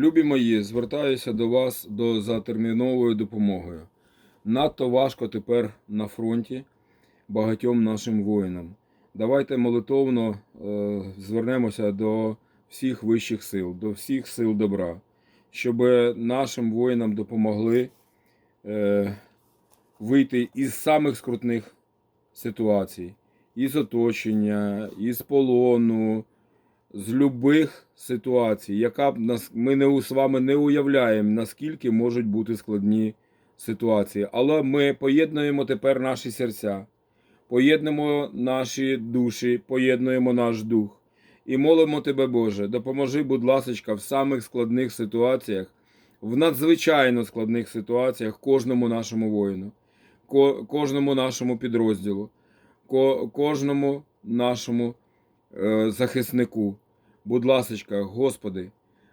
Любі мої, звертаюся до вас до за терміновою допомогою. Надто важко тепер на фронті багатьом нашим воїнам. Давайте молитовно е, звернемося до всіх вищих сил, до всіх сил добра, щоб нашим воїнам допомогли е, вийти із самих скрутних ситуацій, із оточення, із полону, з любих ситуацій, яка б нас ми не з вами не уявляємо, наскільки можуть бути складні ситуації. Але ми поєднуємо тепер наші серця, поєднуємо наші душі, поєднуємо наш дух. І молимо тебе, Боже, допоможи, будь ласочка, в самих складних ситуаціях, в надзвичайно складних ситуаціях кожному нашому воїну, кожному нашому підрозділу, кожному нашому захиснику. Будь ласочка, Господи,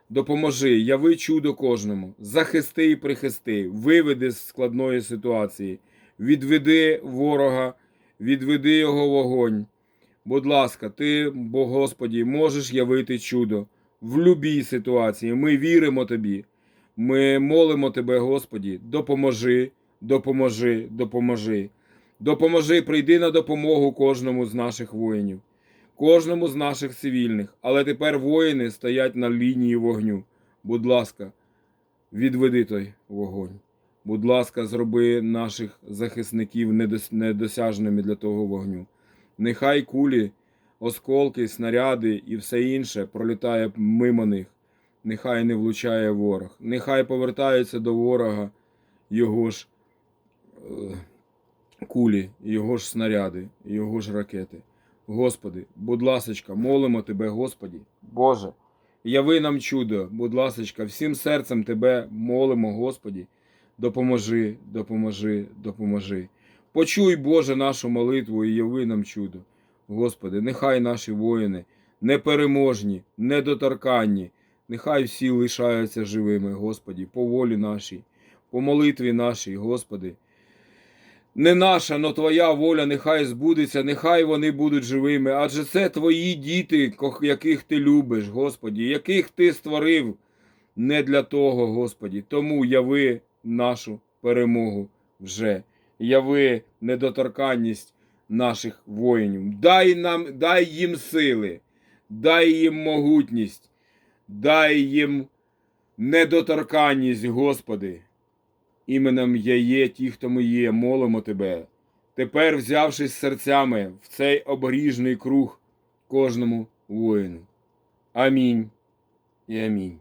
допоможи, яви чудо кожному, захисти і прихисти, виведи з складної ситуації, відведи ворога, відведи його вогонь. Будь ласка, ти, бо Господі, можеш явити чудо в любій ситуації. Ми віримо тобі. Ми молимо тебе, Господі, допоможи, допоможи, допоможи. Допоможи, прийди на допомогу кожному з наших воїнів, кожному з наших цивільних. Але тепер воїни стоять на лінії вогню. Будь ласка, відведи той вогонь. Будь ласка, зроби наших захисників недосяжними для того вогню. Нехай кулі, осколки, снаряди і все інше пролітає мимо них. Нехай не влучає ворог. Нехай повертаються до ворога його ж е, кулі, його ж снаряди, його ж ракети. Господи, будь ласочка, молимо Тебе, Господі, Боже, яви нам чудо, будь ласочка, всім серцем Тебе молимо, Господі, допоможи, допоможи, допоможи. Почуй, Боже, нашу молитву і яви нам чудо. Господи, нехай наші воїни непереможні, недоторканні, нехай всі лишаються живими, Господі, по волі нашій, по молитві нашій, Господи. Не наша, но Твоя воля нехай збудеться, нехай вони будуть живими, адже це Твої діти, яких Ти любиш, Господі, яких Ти створив не для того, Господі. Тому яви нашу перемогу вже, яви недоторканність наших воїнів. Дай нам, дай їм сили, дай їм могутність, дай їм недоторканність, Господи. Іменем Я є ті, хто ми є, молимо Тебе. Тепер, взявшись серцями в цей обгріжний круг кожному воїну. Амінь і амінь.